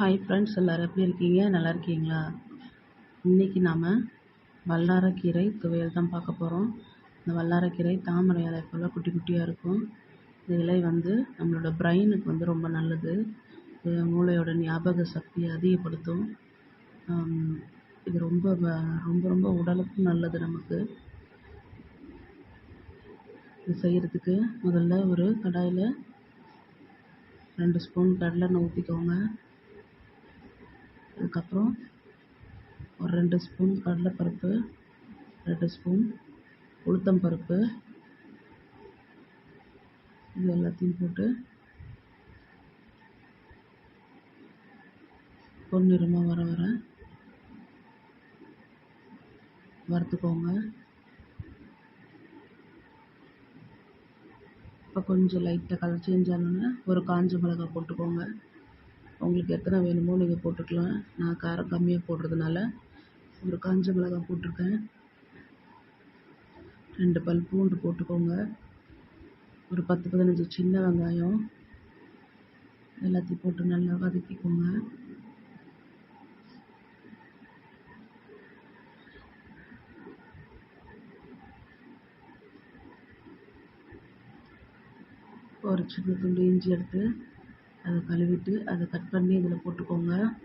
Hi friends எல்லோரும் எப்படி இருக்கீங்க? நல்லா இருக்கீங்களா? இன்றைக்கி நாம் வல்லாரக்கீரை துவையல் தான் பார்க்க போகிறோம் இந்த வல்லாரக்கீரை தாமரை இலை போல் குட்டி குட்டியாக இருக்கும். இந்த இலை வந்து நம்மளோட பிரெயினுக்கு வந்து ரொம்ப நல்லது. மூளையோட ஞாபக சக்தியை அதிகப்படுத்தும். இது ரொம்ப ரொம்ப ரொம்ப உடலுக்கும் நல்லது நமக்கு. இது செய்கிறதுக்கு முதல்ல ஒரு கடாயில் ரெண்டு ஸ்பூன் கடலெண்ணெய் ஊற்றிக்கோங்க அதுக்கப்புறம் ஒரு ரெண்டு ஸ்பூன் கடலைப்பருப்பு ரெண்டு ஸ்பூன் உளுத்தம் பருப்பு இது எல்லாத்தையும் போட்டு பொன்னிறமாக வர வர வறுத்துக்கோங்க. இப்போ கொஞ்சம் லைட்டாக கலர் சேஞ்ச் ஆனோன்னே ஒரு காஞ்ச மிளகாய் போட்டுக்கோங்க. உங்களுக்கு எத்தனை வேணுமோ நீங்கள் போட்டுக்கலாம். நான் காரம் கம்மியாக போடுறதுனால ஒரு காஞ்ச மிளகாய் போட்டிருக்கேன். ரெண்டு பல் பூண்டு போட்டுக்கோங்க. ஒரு பத்து பதினஞ்சு சின்ன வெங்காயம் எல்லாத்தையும் போட்டு நல்லா வதக்கிக்கோங்க. ஒரு சின்ன துண்டு இஞ்சி எடுத்து அதை கழுவிட்டு அதை கட் பண்ணி இதில் போட்டுக்கோங்க.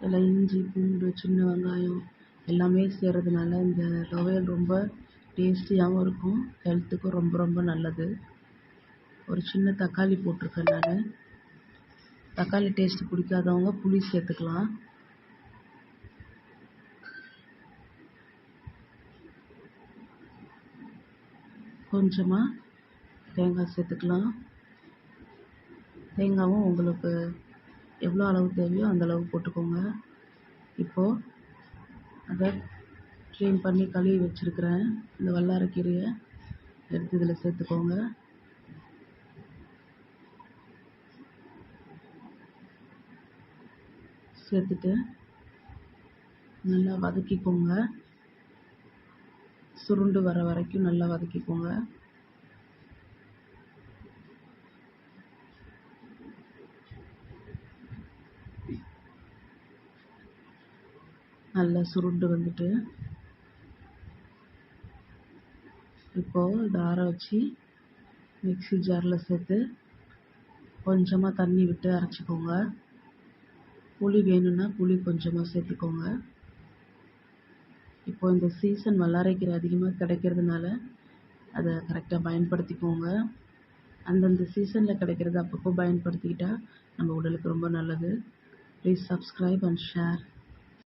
இதில் இஞ்சி பூண்டு சின்ன வெங்காயம் எல்லாமே சேர்றதுனால இந்த துவையல் ரொம்ப டேஸ்டியாகவும் இருக்கும் ஹெல்த்துக்கும் ரொம்ப ரொம்ப நல்லது. ஒரு சின்ன தக்காளி போட்டிருக்கேன் நான். தக்காளி டேஸ்ட்டு பிடிக்காதவங்க புளி சேர்த்துக்கலாம். கொஞ்சமாக தேங்காய் சேர்த்துக்கலாம். தேங்காயும் உங்களுக்கு எவ்வளோ அளவு தேவையோ அந்த அளவு போட்டுக்கோங்க. இப்போது அதை க்ளீன் பண்ணி கழுவி வச்சுருக்கிறேன். இந்த வல்லாரக்கீரையை எடுத்து இதில் சேர்த்துக்கோங்க. சேர்த்துட்டு நல்லா வதக்கிக்கோங்க. சுருண்டு வர வரைக்கும் நல்லா வதக்கிக்கோங்க. நல்லா சுருண்டு வந்துட்டு இப்போது இதை ஆற வச்சு மிக்ஸி ஜாரில் சேர்த்து கொஞ்சமாக தண்ணி விட்டு அரைச்சிக்கோங்க. புளி வேணும்னா புளி கொஞ்சமாக சேர்த்துக்கோங்க. இப்போ இந்த சீசன் வல்லாரைக்கீரை அதிகமாக கிடைக்கிறதுனால அதை கரெக்டாக பயன்படுத்திக்கோங்க. அந்தந்த சீசனில் கிடைக்கிறத அப்பப்போ பயன்படுத்திக்கிட்டால் நம்ம உடலுக்கு ரொம்ப நல்லது. Please subscribe and share